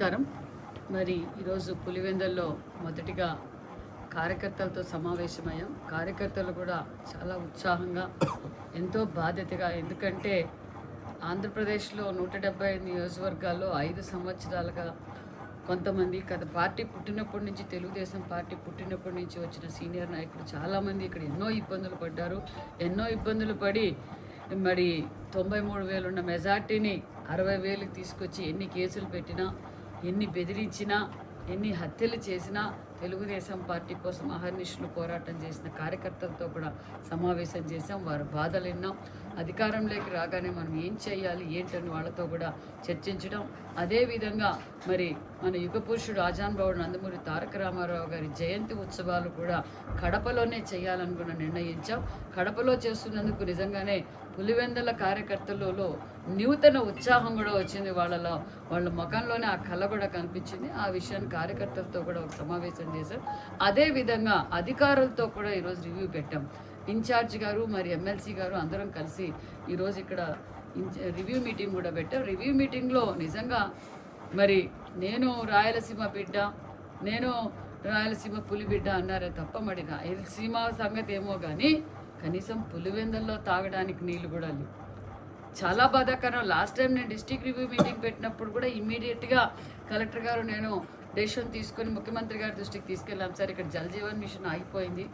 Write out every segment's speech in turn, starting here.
నమస్కారం. మరి ఈరోజు పులివెందల్లో మొదటిగా కార్యకర్తలతో సమావేశమయ్యాం. కార్యకర్తలు కూడా చాలా ఉత్సాహంగా ఎంతో బాధ్యతగా ఎందుకంటే ఆంధ్రప్రదేశ్లో నూట డెబ్బై ఐదు నియోజకవర్గాల్లో ఐదు సంవత్సరాలుగా కొంతమంది గత పార్టీ పుట్టినప్పటి నుంచి తెలుగుదేశం పార్టీ పుట్టినప్పటి నుంచి వచ్చిన సీనియర్ నాయకులు చాలామంది ఇక్కడ ఎన్నో ఇబ్బందులు పడ్డారు. ఎన్నో ఇబ్బందులు పడి మరి తొంభై మూడు వేలు ఉన్న మెజార్టీని అరవై వేలకు తీసుకొచ్చి ఎన్ని కేసులు పెట్టినా ఎన్ని బెదిరించినా ఎన్ని హత్యలు చేసినా తెలుగుదేశం పార్టీ కోసం అహర్నిశలు పోరాటం చేసిన కార్యకర్తలతో కూడా సమావేశం చేశాం. వారు బాధలు విన్నాం. అధికారంలోకి రాగానే మనం ఏం చేయాలి ఏంటని వాళ్ళతో కూడా చర్చించడం. అదేవిధంగా మరి మన యుగ పురుషుడు ఆజాన్ బాబు నందమూరి తారక రామారావు గారి జయంతి ఉత్సవాలు కూడా కడపలోనే చేయాలని కూడా నిర్ణయించాం. కడపలో చేస్తున్నందుకు నిజంగానే పులివెందల కార్యకర్తలలో నూతన ఉత్సాహం కూడా వచ్చింది. వాళ్ళలో వాళ్ళ ముఖంలోనే ఆ కళ కూడా కనిపించింది. ఆ విషయాన్ని కార్యకర్తలతో కూడా ఒక సమావేశం చేశాం అదేవిధంగా అధికారులతో కూడా ఈరోజు రివ్యూ పెట్టాం. ఇన్ఛార్జ్ గారు మరి ఎమ్మెల్సీ గారు అందరం కలిసి ఈరోజు ఇక్కడ రివ్యూ మీటింగ్ కూడా పెట్టాం. రివ్యూ మీటింగ్లో నిజంగా మరి నేను రాయలసీమ బిడ్డ నేను రాయలసీమ పులి బిడ్డ అన్నారే తప్ప మరి రాయలసీమ సంగతి ఏమో కానీ కనీసం పులివెందల్లో తాగడానికి నీళ్ళు కూడా లేవు. చాలా బాధాకరం. లాస్ట్ టైం నేను డిస్టిక్ రివ్యూ మీటింగ్ పెట్టినప్పుడు కూడా ఇమ్మీడియట్గా కలెక్టర్ గారు నేను డెసిషన్ తీసుకొని ముఖ్యమంత్రి గారి దృష్టికి తీసుకెళ్ళాం సార్. ఇక్కడ జలజీవన్ మిషన్ ఆగిపోయింది.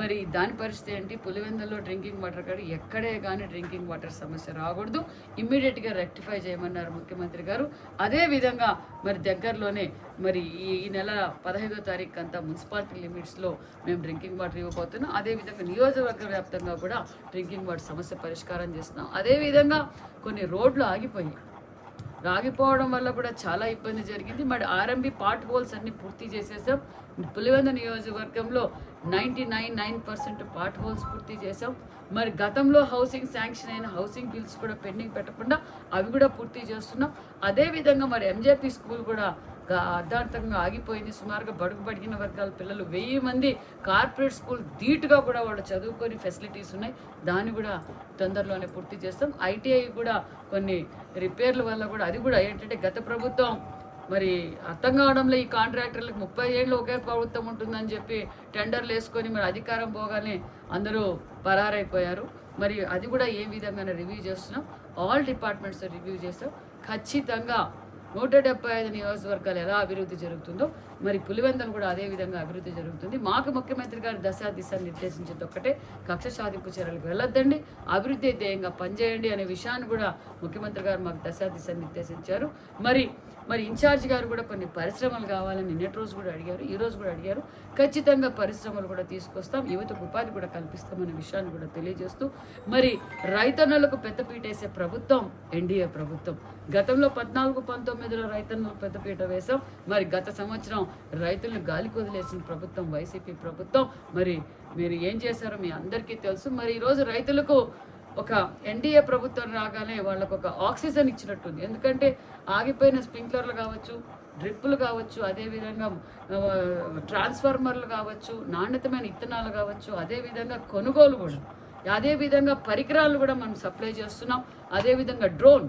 మరి దాని పరిస్థితి ఏంటి? పులివెందుల్లో డ్రింకింగ్ వాటర్ కాదు ఎక్కడే కానీ డ్రింకింగ్ వాటర్ సమస్య రాకూడదు. ఇమ్మీడియట్గా రెక్టిఫై చేయమన్నారు ముఖ్యమంత్రి గారు. అదే విధంగా మరి దగ్గరలోనే మరి ఈ ఈ నెల పదహైదో తారీఖు అంతా మున్సిపాలిటీ లిమిట్స్లో మేము డ్రింకింగ్ వాటర్ ఇవ్వబోతున్నాం. అదేవిధంగా నియోజకవర్గ వ్యాప్తంగా కూడా డ్రింకింగ్ వాటర్ సమస్య పరిష్కారం చేస్తున్నాం. అదేవిధంగా కొన్ని రోడ్లు ఆగిపోయాయి. రాగిపోవడం వల్ల కూడా చాలా ఇబ్బంది జరిగింది. మరి ఆర్ఎంబి పార్ట్ హోల్స్ అన్ని పూర్తి చేసేసాం. పులివెంద నియోజకవర్గంలో ninety nine nine percent potholes పూర్తి చేసాం. మరి గతంలో హౌసింగ్ శాంక్షన్ అయిన హౌసింగ్ బిల్స్ కూడా పెండింగ్ పెట్టకుండా అవి కూడా పూర్తి చేస్తున్నాం. అదేవిధంగా మరి ఎంజేపీ స్కూల్ కూడా గా- ఆగిపోయింది. సుమారుగా బడుగు పడిగిన వర్గాల పిల్లలు వెయ్యి మంది కార్పొరేట్ స్కూల్ ధీటుగా కూడా వాళ్ళు చదువుకొని ఫెసిలిటీస్ ఉన్నాయి. దాన్ని కూడా తొందరలోనే పూర్తి చేస్తాం. ఐటీఐ కూడా కొన్ని రిపేర్ల వల్ల కూడా అది కూడా ఏంటంటే గత ప్రభుత్వం మరి అర్థం కావడంలో ఈ కాంట్రాక్టర్లకు ముప్పై ఏళ్ళు ఒకే ప్రభుత్వం ఉంటుందని చెప్పి టెండర్లు వేసుకొని మరి అధికారం పోగానే అందరూ పరారైపోయారు. మరి అది కూడా ఏ విధంగా రివ్యూ చేస్తున్నాం. ఆల్ డిపార్ట్మెంట్స్ రివ్యూ చేస్తాం. ఖచ్చితంగా నూట డెబ్బై ఐదు నియోజకవర్గాలు ఎలా అభివృద్ధి జరుగుతుందో మరి పులివెందం కూడా అదే విధంగా అభివృద్ధి జరుగుతుంది. మాకు ముఖ్యమంత్రి గారు దశా దిశ నిర్దేశించేది ఒక్కటే కక్ష సాధింపు చర్యలకు వెళ్ళొద్దండి అభివృద్ధి ధ్యేయంగా పనిచేయండి అనే విషయాన్ని కూడా ముఖ్యమంత్రి గారు మాకు దశా దిశ నిర్దేశించారు. మరి మరి ఇన్ఛార్జ్ గారు కూడా కొన్ని పరిశ్రమలు కావాలని నిన్నటి రోజు కూడా అడిగారు ఈ రోజు కూడా అడిగారు. ఖచ్చితంగా పరిశ్రమలు కూడా తీసుకొస్తాం యువతకు ఉపాధి కూడా కల్పిస్తామనే విషయాన్ని కూడా తెలియజేస్తూ మరి రైతన్నులకు పెద్దపీట వేసే ప్రభుత్వం ఎన్డీఏ ప్రభుత్వం. గతంలో పద్నాలుగు పంతొమ్మిది పంతొమ్మిదిలో రైతన్నులకు పెద్దపీట వేశాం. మరి గత సంవత్సరం రైతులను గాలికి వదిలేసిన ప్రభుత్వం వైసీపీ ప్రభుత్వం. మరి మీరు ఏం చేశారో మీ అందరికీ తెలుసు. మరి ఈరోజు రైతులకు ఒక ఎన్డీఏ ప్రభుత్వం రాగానే వాళ్ళకు ఒక ఆక్సిజన్ ఇచ్చినట్టుంది. ఎందుకంటే ఆగిపోయిన స్ప్రింక్లర్లు కావచ్చు డ్రిప్పులు కావచ్చు అదేవిధంగా ట్రాన్స్ఫార్మర్లు కావచ్చు నాణ్యతమైన ఇత్తనాలు కావచ్చు అదేవిధంగా కొనుగోలు కూడా అదేవిధంగా పరికరాలు కూడా మనం సప్లై చేస్తున్నాం. అదేవిధంగా డ్రోన్.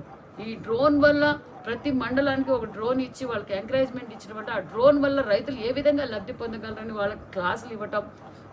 ఈ డ్రోన్ వల్ల ప్రతి మండలానికి ఒక డ్రోన్ ఇచ్చి వాళ్ళకి ఎంకరేజ్మెంట్ ఇచ్చడం ఆ డ్రోన్ వల్ల రైతులు ఏ విధంగా లబ్ధి పొందగలరని వాళ్ళకి క్లాసులు ఇవ్వటం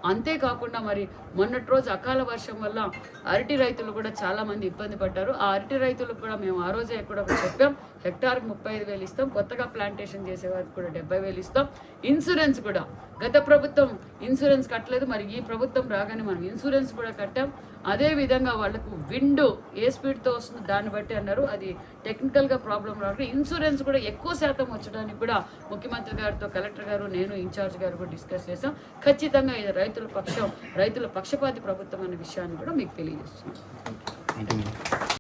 అంతేకాకుండా మరి మొన్నటి రోజు అకాల వర్షం వల్ల అరటి రైతులు కూడా చాలామంది ఇబ్బంది పడ్డారు. ఆ అరటి రైతులకు కూడా మేము ఆ రోజే కూడా చెప్పాం. హెక్టార్కి ముప్పై ఐదు వేలు ఇస్తాం. కొత్తగా ప్లాంటేషన్ చేసే వారికి కూడా డెబ్బై వేలు ఇస్తాం. ఇన్సూరెన్స్ కూడా. గత ప్రభుత్వం ఇన్సూరెన్స్ కట్టలేదు. మరి ఈ ప్రభుత్వం రాగానే మనం ఇన్సూరెన్స్ కూడా కట్టాం. అదే విధంగా వాళ్ళకు విండో ఏ స్పీడ్తో వస్తుందో దాన్ని బట్టి అన్నారు. అది టెక్నికల్గా ప్రాబ్లం రావడం ఇన్సూరెన్స్ కూడా ఎక్కువ శాతం వచ్చడానికి కూడా ముఖ్యమంత్రి గారితో కలెక్టర్ గారు నేను ఇన్ఛార్జ్ గారు కూడా డిస్కస్ చేసాం ఖచ్చితంగా ఇది రైతుల పక్షం రైతుల పక్షపాతి ప్రభుత్వం అనే విషయాన్ని కూడా మీకు తెలియజేస్తున్నాను